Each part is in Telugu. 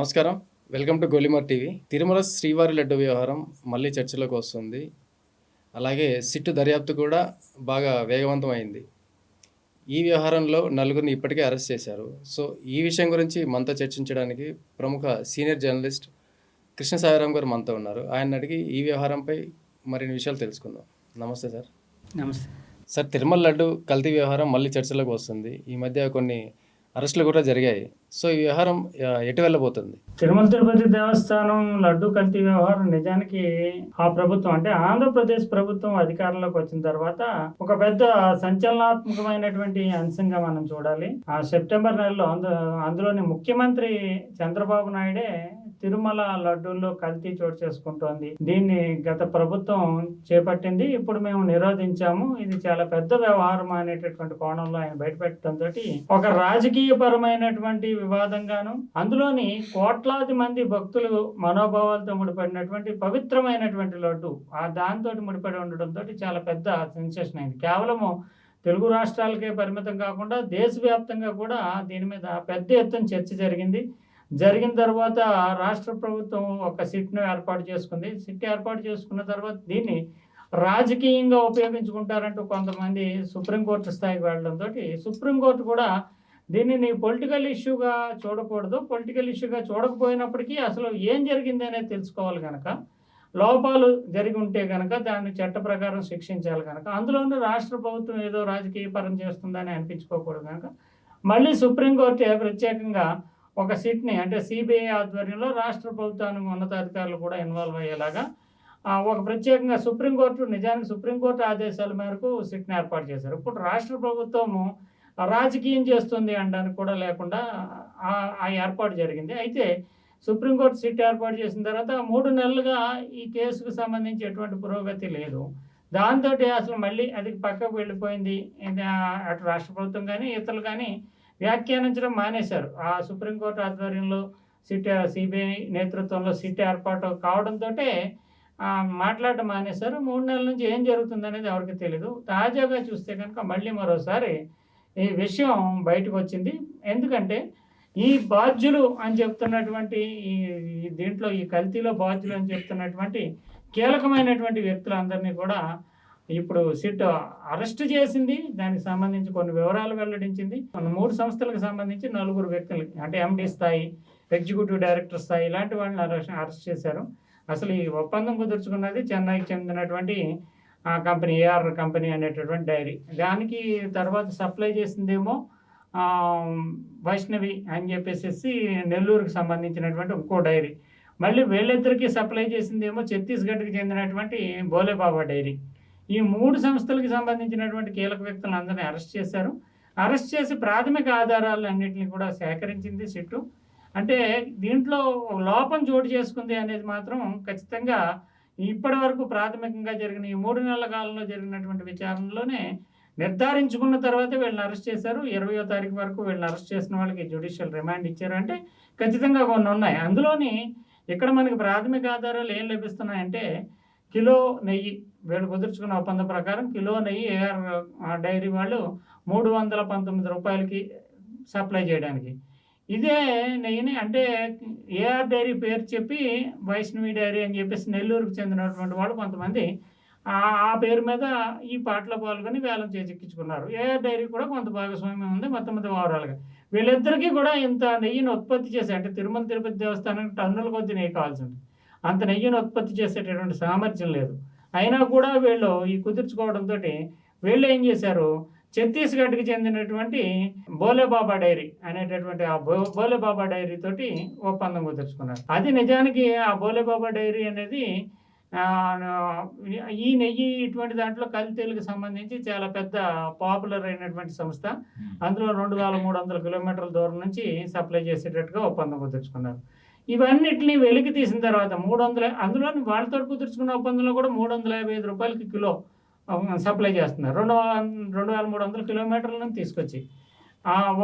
నమస్కారం. Welcome to Golimaar TV Tirumala శ్రీవారి లడ్డు వ్యవహారం మళ్ళీ చర్చలోకి వస్తుంది. అలాగే సిట్టు దర్యాప్తు కూడా బాగా వేగవంతం అయింది ఈ వ్యవహారంలో నలుగురిని ఇప్పటికే అరెస్ట్ చేశారు. సో ఈ విషయం గురించి మనతో చర్చించడానికి ప్రముఖ సీనియర్ జర్నలిస్ట్ కృష్ణ సాయిరామ్ గారు మనతో ఉన్నారు. ఆయన అడిగి ఈ వ్యవహారంపై మరిన్ని విషయాలు తెలుసుకుందాం. నమస్తే సార్. నమస్తే. సార్ తిరుమల లడ్డు కల్తీ వ్యవహారం మళ్ళీ చర్చలోకి వస్తుంది. ఈ మధ్య కొన్ని అరెస్టులు కూడా జరిగాయి. సో ఈ వ్యవహారం ఎటు వెళ్ళబోతుంది? తిరుమల తిరుపతి దేవస్థానం లడ్డు కల్తీ వ్యవహారం నిజానికి ఆ ప్రభుత్వం అంటే ఆంధ్రప్రదేశ్ ప్రభుత్వం అధికారంలోకి వచ్చిన తర్వాత ఒక పెద్ద సంచలనాత్మకమైనటువంటి అంశంగా మనం చూడాలి. ఆ సెప్టెంబర్ నెలలో అందులోని ముఖ్యమంత్రి చంద్రబాబు నాయుడే తిరుమల లడ్డూల్లో కల్తీ చోటు చేసుకుంటోంది. దీన్ని గత ప్రభుత్వం చేపట్టింది. ఇప్పుడు మేము నిరోధించాము. ఇది చాలా పెద్ద వ్యవహారం అనేటటువంటి కోణంలో ఆయన బయటపెట్టడంతో ఒక రాజకీయ పరమైనటువంటి వివాదంగాను అందులోని కోట్లాది మంది భక్తులు మనోభావాలతో ముడిపడినటువంటి పవిత్రమైనటువంటి లడ్డు ఆ దాంతో ముడిపడి ఉండడంతో చాలా పెద్ద సెన్సేషన్ అయింది. కేవలము తెలుగు రాష్ట్రాలకే పరిమితం కాకుండా దేశవ్యాప్తంగా కూడా దీని మీద పెద్ద ఎత్తున చర్చ జరిగింది. జరిగిన తర్వాత రాష్ట్ర ప్రభుత్వం ఒక సిట్ను ఏర్పాటు చేసుకుంది. సిట్ ఏర్పాటు చేసుకున్న తర్వాత దీన్ని రాజకీయంగా ఉపయోగించుకుంటారంటూ కొంతమంది సుప్రీంకోర్టు స్థాయికి వెళ్ళడంతో సుప్రీంకోర్టు కూడా దీనిని పొలిటికల్ ఇష్యూగా చూడకూడదు. పొలిటికల్ ఇష్యూగా చూడకపోయినప్పటికీ అసలు ఏం జరిగింది అనేది తెలుసుకోవాలి కనుక లోపాలు జరిగి ఉంటే కనుక దాన్ని చట్ట ప్రకారం శిక్షించాలి కనుక అందులోనూ రాష్ట్ర ప్రభుత్వం ఏదో రాజకీయ పరం చేస్తుందని అనిపించుకోకూడదు కనుక మళ్ళీ సుప్రీంకోర్టు ప్రత్యేకంగా ఒక సిట్ని అంటే సిబిఐ ఆధ్వర్యంలో రాష్ట్ర ప్రభుత్వానికి ఉన్నతాధికారులు కూడా ఇన్వాల్వ్ అయ్యేలాగా ఒక ప్రత్యేకంగా సుప్రీంకోర్టు నిజానికి సుప్రీంకోర్టు ఆదేశాల మేరకు సిట్ని ఏర్పాటు చేశారు. ఇప్పుడు రాష్ట్ర ప్రభుత్వము రాజకీయం చేస్తుంది అనడానికి కూడా లేకుండా ఆ- ఏర్పాటు జరిగింది. అయితే సుప్రీంకోర్టు సిట్ ఏర్పాటు చేసిన తర్వాత మూడు నెలలుగా ఈ కేసుకు సంబంధించి ఎటువంటి పురోగతి లేదు. దాంతో అసలు మళ్ళీ అది పక్కకు వెళ్ళిపోయింది. అటు రాష్ట్ర ప్రభుత్వం కానీ ఇతరులు కానీ వ్యాఖ్యానించడం మానేశారు. ఆ సుప్రీంకోర్టు ఆధ్వర్యంలో సిట్ సిబిఐ నేతృత్వంలో సిట్ ఏర్పాటు కావడంతో మాట్లాడటం మానేశారు. మూడు నెలల నుంచి ఏం జరుగుతుంది అనేది ఎవరికి తెలియదు తాజాగా చూస్తే కనుక మళ్ళీ మరోసారి ఈ విషయం బయటకు వచ్చింది. ఎందుకంటే ఈ బాధ్యులు అని చెప్తున్నటువంటి ఈ ఈ దీంట్లో ఈ కల్తీలో బాధ్యులు అని చెప్తున్నటువంటి కీలకమైనటువంటి వ్యక్తులందరినీ కూడా ఇప్పుడు సిట్ అరెస్ట్ చేసింది దానికి సంబంధించి కొన్ని వివరాలు వెల్లడించింది. మన మూడు సంస్థలకు సంబంధించి నలుగురు వ్యక్తులు అంటే ఎండి స్థాయి ఎగ్జిక్యూటివ్ డైరెక్టర్ స్థాయి ఇలాంటి వాళ్ళని అరెస్ట్ అరెస్ట్ చేశారు. అసలు ఈ ఒప్పందం కుదుర్చుకున్నది చెన్నైకి చెందినటువంటి ఆ కంపెనీ ఏఆర్ కంపెనీ అనేటటువంటి డైరీ. దానికి తర్వాత సప్లై చేసిందేమో వైష్ణవి అని చెప్పేసి నెల్లూరుకి సంబంధించినటువంటి ఇంకో డైరీ. మళ్ళీ వీళ్ళిద్దరికీ సప్లై చేసిందేమో ఛత్తీస్గఢ్కి చెందినటువంటి బోలేబాబా డైరీ. ఈ మూడు సంస్థలకు సంబంధించినటువంటి కీలక వ్యక్తులను అందరినీ అరెస్ట్ చేశారు. అరెస్ట్ చేసి ప్రాథమిక ఆధారాలు అన్నింటినీ కూడా సేకరించింది సిట్టు. అంటే దీంట్లో లోపం చోటు చేసుకుంది అనేది మాత్రం ఖచ్చితంగా ఇప్పటి వరకు ప్రాథమికంగా జరిగిన ఈ మూడు నెలల కాలంలో జరిగినటువంటి విచారణలోనే నిర్ధారించుకున్న తర్వాత వీళ్ళని అరెస్ట్ చేశారు. ఇరవయో తారీఖు వరకు వీళ్ళని అరెస్ట్ చేసిన వాళ్ళకి జ్యుడిషియల్ రిమాండ్ ఇచ్చారు. అంటే ఖచ్చితంగా కొన్ని ఉన్నాయి. అందులోని ఇక్కడ మనకి ప్రాథమిక ఆధారాలు ఏం లభిస్తున్నాయంటే కిలో నెయ్యి. వీళ్ళు కుదుర్చుకున్న ఒప్పందం ప్రకారం కిలో నెయ్యి ఏఆర్ డైరీ వాళ్ళు మూడు వందల పంతొమ్మిది రూపాయలకి సప్లై చేయడానికి. ఇదే నెయ్యిని అంటే ఏఆర్ డైరీ పేరు చెప్పి వైష్ణవి డైరీ అని చెప్పేసి నెల్లూరుకు చెందినటువంటి వాళ్ళు కొంతమంది ఆ పేరు మీద ఈ పాటలో పాల్గొని వేలం చేజెక్కించుకున్నారు. ఏఆర్ డైరీ కూడా కొంత భాగస్వామ్యం ఉంది మొత్తం ఓవరాల్గా. వీళ్ళిద్దరికీ కూడా ఇంత నెయ్యిని ఉత్పత్తి చేసే అంటే తిరుమల తిరుపతి దేవస్థానానికి టన్నుల కొద్ది నెయ్యి కావాల్సింది అంత నెయ్యిని ఉత్పత్తి చేసేటటువంటి సామర్థ్యం లేదు. అయినా కూడా వీళ్ళు ఈ కుదుర్చుకోవడంతో వీళ్ళు ఏం చేశారు? ఛత్తీస్గఢ్కి చెందినటువంటి బోలేబాబా డైరీ అనేటటువంటి ఆ బో బోలేబాబా డైరీ తోటి ఒప్పందం కుదుర్చుకున్నారు. అది నిజానికి ఆ బోలేబాబా డైరీ అనేది ఈ నెయ్యి ఇటువంటి దాంట్లో కల్తీలకు సంబంధించి చాలా పెద్ద పాపులర్ అయినటువంటి సంస్థ. అందులో రెండు వేల మూడు వందల కిలోమీటర్ల దూరం నుంచి సప్లై చేసేటట్టుగా ఒప్పందం కుదుర్చుకున్నారు. ఇవన్నిటిని వెలికి తీసిన తర్వాత మూడు వందల అందులో వాళ్ళతో కుదుర్చుకున్న ఒప్పందంలో కూడా మూడు వందల యాభై ఐదు రూపాయలకి కిలో సప్లై చేస్తున్నారు. రెండు రెండు వేల మూడు వందల కిలోమీటర్ల నుంచి తీసుకొచ్చి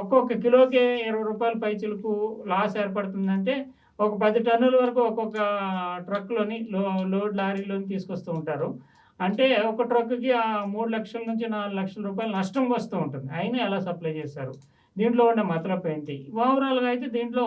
ఒక్కొక్క కిలోకి ఇరవై రూపాయల పైచులకు లాస్ ఏర్పడుతుందంటే ఒక పది టన్నుల వరకు ఒక్కొక్క ట్రక్లోని లో లోడ్ లారీలోని తీసుకొస్తూ ఉంటారు. అంటే ఒక ట్రక్కి ఆ మూడు లక్షల నుంచి నాలుగు లక్షల రూపాయలు నష్టం వస్తూ ఉంటుంది. అయినా ఎలా సప్లై చేస్తారు? దీంట్లో ఉండే మతలబ్ ఏంటి? ఓవరాల్గా అయితే దీంట్లో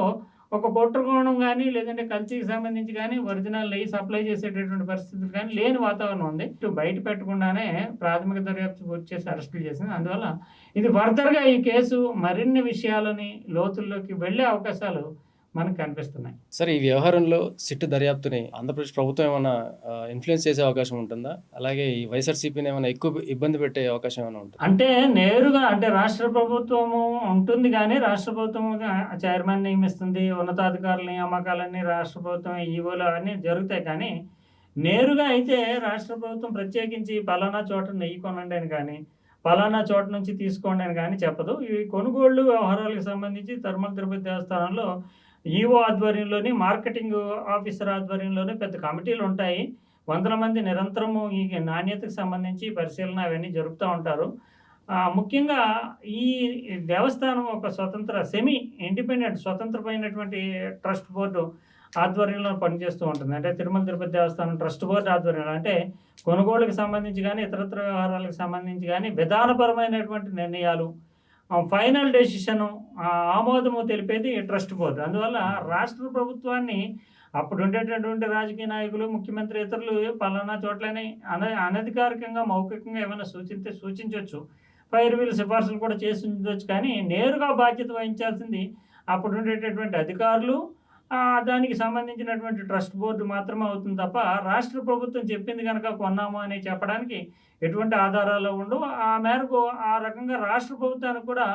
ఒక పొట్టుకోణం కానీ లేదంటే కల్తీకి సంబంధించి కానీ ఒరిజినల్ నెయ్యి సప్లై చేసేటటువంటి పరిస్థితులు కానీ లేని వాతావరణం ఉంది. ఇటు బయట పెట్టకుండానే ప్రాథమిక దర్యాప్తు పూర్తి చేసి అరెస్టులు చేసింది. అందువల్ల ఇది ఫర్దర్గా ఈ కేసు మరిన్ని విషయాలని లోతుల్లోకి వెళ్ళే అవకాశాలు మనకు కనిపిస్తున్నాయి. సార్ ఈ వ్యవహారంలో సిట్టు దర్యాప్తుని ఆంధ్రప్రదేశ్ ప్రభుత్వం ఏమైనా ఇన్ఫ్లుయెన్స్ చేసే అవకాశం ఉంటుందా? అలాగే ఈ వైఎస్ఆర్సీపీని ఏమైనా ఎక్కువ ఇబ్బంది పెట్టే అవకాశం ఏమైనా ఉంటుందా? అంటే నేరుగా అంటే రాష్ట్ర ప్రభుత్వము ఉంటుంది కానీ రాష్ట్ర ప్రభుత్వం చైర్మన్ నియమిస్తుంది ఉన్నతాధికారుల నియామకాలన్నీ రాష్ట్ర ప్రభుత్వం ఈవోలు అవన్నీ జరుగుతాయి కానీ నేరుగా అయితే రాష్ట్ర ప్రభుత్వం ప్రత్యేకించి పలానా చోట నెయ్యి కొనండి అని కానీ పలానా చోట నుంచి తీసుకోండి అని కానీ చెప్పదు. ఈ కొనుగోళ్ళు వ్యవహారాలకు సంబంధించి తిరుమల తిరుపతి దేవస్థానంలో ఈఓ ఆధ్వర్యంలోని మార్కెటింగ్ ఆఫీసర్ ఆధ్వర్యంలోనే పెద్ద కమిటీలు ఉంటాయి. వందల మంది నిరంతరము ఈ నాణ్యతకు సంబంధించి పరిశీలన అవన్నీ జరుపుతూ ఉంటారు. ముఖ్యంగా ఈ దేవస్థానం ఒక స్వతంత్ర సెమీ ఇండిపెండెంట్ స్వతంత్రమైనటువంటి ట్రస్ట్ బోర్డు ఆధ్వర్యంలో పనిచేస్తూ ఉంటుంది. అంటే తిరుమల తిరుపతి దేవస్థానం ట్రస్ట్ బోర్డు ఆధ్వర్యంలో. అంటే కొనుగోలుకి సంబంధించి కానీ ఇతరత్ర వ్యవహారాలకు సంబంధించి కానీ విధానపరమైనటువంటి నిర్ణయాలు ఫైనల్ డెసిషను ఆమోదము తెలిపేది ట్రస్ట్ బోర్డు అందువల్ల రాష్ట్ర ప్రభుత్వాన్ని అప్పుడు ఉండేటటువంటి రాజకీయ నాయకులు ముఖ్యమంత్రి ఇతరులు పలానా చోట్లని అన అనధికారికంగా మౌఖికంగా ఏమైనా సూచిస్తే సూచించవచ్చు ఫైర్ వీల్ సిఫార్సులు కూడా చేసి ఉండొచ్చు. కానీ నేరుగా బాధ్యత వహించాల్సింది అప్పుడు ఉండేటటువంటి అధికారులు దానికి సంబంధించినటువంటి ట్రస్ట్ బోర్డు మాత్రమే అవుతుంది తప్ప రాష్ట్ర ప్రభుత్వం చెప్పింది కనుక కొన్నాము అని చెప్పడానికి ఎటువంటి ఆధారాలు ఉండవు. ఆ మేరకు ఆ రకంగా రాష్ట్ర ప్రభుత్వానికి కూడా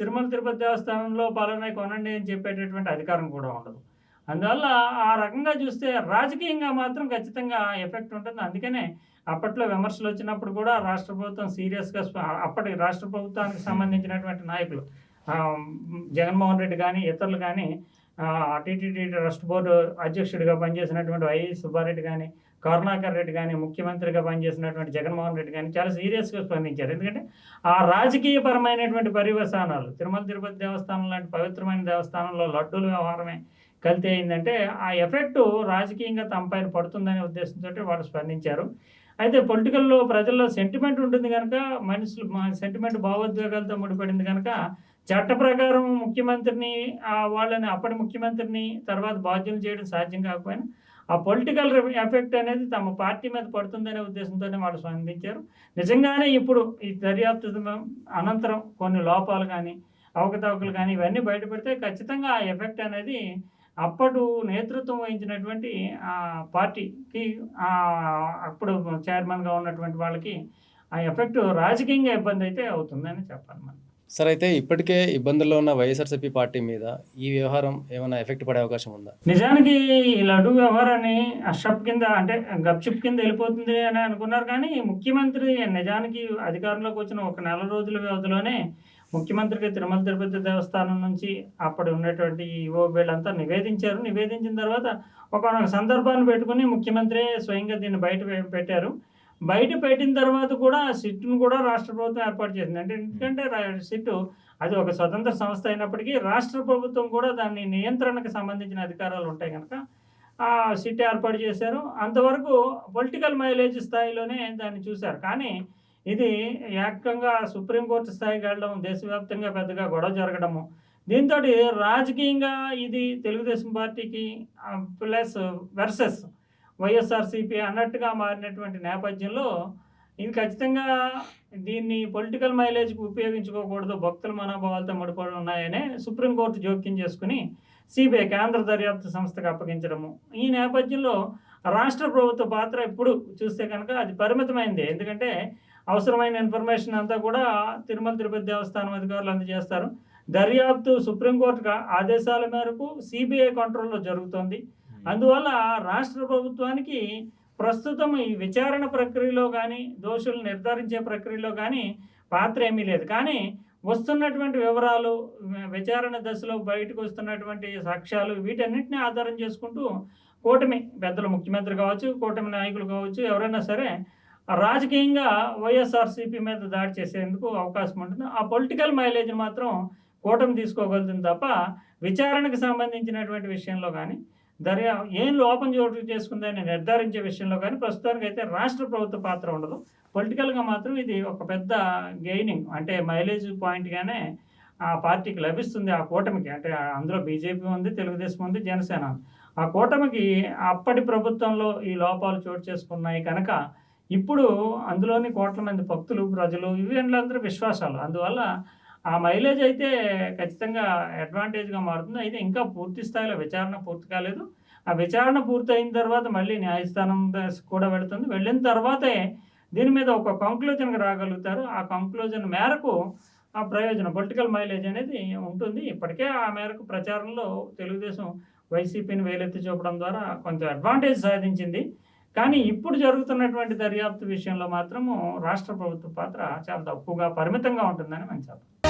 తిరుమల తిరుపతి దేవస్థానంలో పలానా కొనండి అని చెప్పేటటువంటి అధికారం కూడా ఉండదు. అందువల్ల ఆ రకంగా చూస్తే రాజకీయంగా మాత్రం ఖచ్చితంగా ఎఫెక్ట్ ఉంటుంది. అందుకనే అప్పట్లో విమర్శలు వచ్చినప్పుడు కూడా రాష్ట్ర ప్రభుత్వం సీరియస్గా అప్పటి రాష్ట్ర ప్రభుత్వానికి సంబంధించినటువంటి నాయకులు జగన్మోహన్ రెడ్డి కానీ ఇతరులు కానీ టీటీడీ ట్రస్ట్ బోర్డు అధ్యక్షుడిగా పనిచేసినటువంటి వై సుబ్బారెడ్డి కానీ కరుణాకర్ రెడ్డి కానీ ముఖ్యమంత్రిగా పనిచేసినటువంటి జగన్మోహన్ రెడ్డి కానీ చాలా సీరియస్గా స్పందించారు. ఎందుకంటే ఆ రాజకీయపరమైనటువంటి పర్యవసానాలు తిరుమల తిరుపతి దేవస్థానం లాంటి పవిత్రమైన దేవస్థానంలో లడ్డూల వ్యవహారమే కలితే అయిందంటే ఆ ఎఫెక్ట్ రాజకీయంగా తమపైన పడుతుందనే ఉద్దేశంతో వాళ్ళు స్పందించారు. అయితే పొలిటికల్లో ప్రజల్లో సెంటిమెంట్ ఉంటుంది కనుక మనుషులు సెంటిమెంట్ భావోద్వేగాలతో ముడిపడింది కనుక చట్ట ప్రకారం ముఖ్యమంత్రిని వాళ్ళని అప్పటి ముఖ్యమంత్రిని తర్వాత బాధ్యులు చేయడం సాధ్యం కాకపోయినా ఆ పొలిటికల్ ఎఫెక్ట్ అనేది తమ పార్టీ మీద పడుతుందనే ఉద్దేశంతోనే వాళ్ళు స్పందించారు. నిజంగానే ఇప్పుడు ఈ దర్యాప్తు అనంతరం కొన్ని లోపాలు కానీ అవకతవకలు కానీ ఇవన్నీ బయటపెడితే ఖచ్చితంగా ఆ ఎఫెక్ట్ అనేది అప్పుడు నేతృత్వం వహించినటువంటి ఆ పార్టీకి అప్పుడు చైర్మన్గా ఉన్నటువంటి వాళ్ళకి ఆ ఎఫెక్ట్ రాజకీయంగా ఇబ్బంది అయితే అవుతుందని చెప్పాలి మనం సార్ అయితే ఇప్పటికే ఇబ్బందుల్లో ఉన్న వైఎస్ఆర్సీపీ పార్టీ మీద ఈ వ్యవహారం ఏమైనా ఎఫెక్ట్ పడే అవకాశం ఉందా? నిజానికి ఈ లడ్డు వ్యవహారాన్ని అషప్ కింద అంటే గప్చుప్ కింద వెళ్ళిపోతుంది అని అనుకున్నారు కానీ ముఖ్యమంత్రి నిజానికి అధికారంలోకి వచ్చిన ఒక నెల రోజుల వ్యవధిలోనే ముఖ్యమంత్రికి తిరుమల తిరుపతి దేవస్థానం నుంచి అప్పుడు ఉన్నటువంటి ఈవో వీళ్ళంతా నివేదించారు. నివేదించిన తర్వాత ఒక సందర్భాన్ని పెట్టుకుని ముఖ్యమంత్రి స్వయంగా దీన్ని బయట పెట్టారు. బయట పెట్టిన తర్వాత కూడా సిట్టును కూడా రాష్ట్ర ప్రభుత్వం ఏర్పాటు చేసింది. అంటే ఎందుకంటే సిట్టు అది ఒక స్వతంత్ర సంస్థ అయినప్పటికీ రాష్ట్ర ప్రభుత్వం కూడా దాన్ని నియంత్రణకు సంబంధించిన అధికారాలు ఉంటాయి కనుక ఆ సిట్ ఏర్పాటు చేశారు. అంతవరకు పొలిటికల్ మైలేజ్ స్థాయిలోనే దాన్ని చూశారు. కానీ ఇది ఏకంగా సుప్రీంకోర్టు స్థాయికి వెళ్ళడం దేశవ్యాప్తంగా పెద్దగా గొడవ జరగడము. దీంతో రాజకీయంగా ఇది తెలుగుదేశం పార్టీకి ప్లస్ వెర్సెస్ వైఎస్ఆర్సీపీ అన్నట్టుగా మారినటువంటి నేపథ్యంలో ఇది ఖచ్చితంగా దీన్ని పొలిటికల్ మైలేజ్కి ఉపయోగించుకోకూడదు భక్తుల మనోభావాలతో ముడిపడి ఉన్నాయనే సుప్రీంకోర్టు జోక్యం చేసుకుని సిబిఐ కేంద్ర దర్యాప్తు సంస్థకు అప్పగించడము. ఈ నేపథ్యంలో రాష్ట్ర ప్రభుత్వ పాత్ర ఇప్పుడు చూస్తే కనుక అది పరిమితమైంది. ఎందుకంటే అవసరమైన ఇన్ఫర్మేషన్ అంతా కూడా తిరుమల తిరుపతి దేవస్థానం అధికారులు అందజేస్తారు. దర్యాప్తు సుప్రీంకోర్టు ఆదేశాల మేరకు సిబిఐ కంట్రోల్లో జరుగుతోంది. అందువల్ల రాష్ట్ర ప్రభుత్వానికి ప్రస్తుతం ఈ విచారణ ప్రక్రియలో కానీ దోషులు నిర్ధారించే ప్రక్రియలో కానీ పాత్ర ఏమీ లేదు. కానీ వస్తున్నటువంటి వివరాలు విచారణ దశలో బయటకు వస్తున్నటువంటి సాక్ష్యాలు వీటన్నిటిని ఆధారం చేసుకుంటూ కూటమి పెద్దలు ముఖ్యమంత్రి కావచ్చు కూటమి నాయకులు కావచ్చు ఎవరైనా సరే రాజకీయంగా వైఎస్ఆర్సీపీ మీద దాడి చేసేందుకు అవకాశం ఉంటుంది. ఆ పొలిటికల్ మైలేజ్ మాత్రం కూటమి తీసుకోగలుగుతుంది తప్ప విచారణకు సంబంధించినటువంటి విషయంలో కానీ దర్యా ఏం లోపం చోటు చేసుకుందని నిర్ధారించే విషయంలో కానీ ప్రస్తుతానికి అయితే రాష్ట్ర ప్రభుత్వ పాత్ర ఉండదు. పొలిటికల్గా మాత్రం ఇది ఒక పెద్ద గెయినింగ్ అంటే మైలేజ్ పాయింట్గానే ఆ పార్టీకి లభిస్తుంది ఆ కూటమికి. అంటే అందులో బీజేపీ ఉంది తెలుగుదేశం ఉంది జనసేన ఆ కూటమికి అప్పటి ప్రభుత్వంలో ఈ లోపాలు చోటు చేసుకున్నాయి కనుక ఇప్పుడు అందులోని కోట్ల మంది భక్తులు ప్రజలు ఇవి అందరూ విశ్వాసాలు. అందువల్ల ఆ మైలేజ్ అయితే ఖచ్చితంగా అడ్వాంటేజ్గా మారుతుంది. అయితే ఇంకా పూర్తి స్థాయిలో విచారణ పూర్తి కాలేదు. ఆ విచారణ పూర్తయిన తర్వాత మళ్ళీ న్యాయస్థానం కూడా వెళుతుంది. వెళ్ళిన తర్వాతే దీని మీద ఒక కంక్లూజన్కి రాగలుగుతారు. ఆ కంక్లూజన్ మేరకు ఆ ప్రయోజనం పొలిటికల్ మైలేజ్ అనేది ఉంటుంది. ఇప్పటికే ఆ మేరకు ప్రచారంలో తెలుగుదేశం వైసీపీని వేలెత్తి చూపడం ద్వారా కొంచెం అడ్వాంటేజ్ సాధించింది. కానీ ఇప్పుడు జరుగుతున్నటువంటి దర్యాప్తు విషయంలో మాత్రము రాష్ట్ర ప్రభుత్వ పాత్ర చాలా తక్కువగా పరిమితంగా ఉంటుందని మనం చెప్పాలి.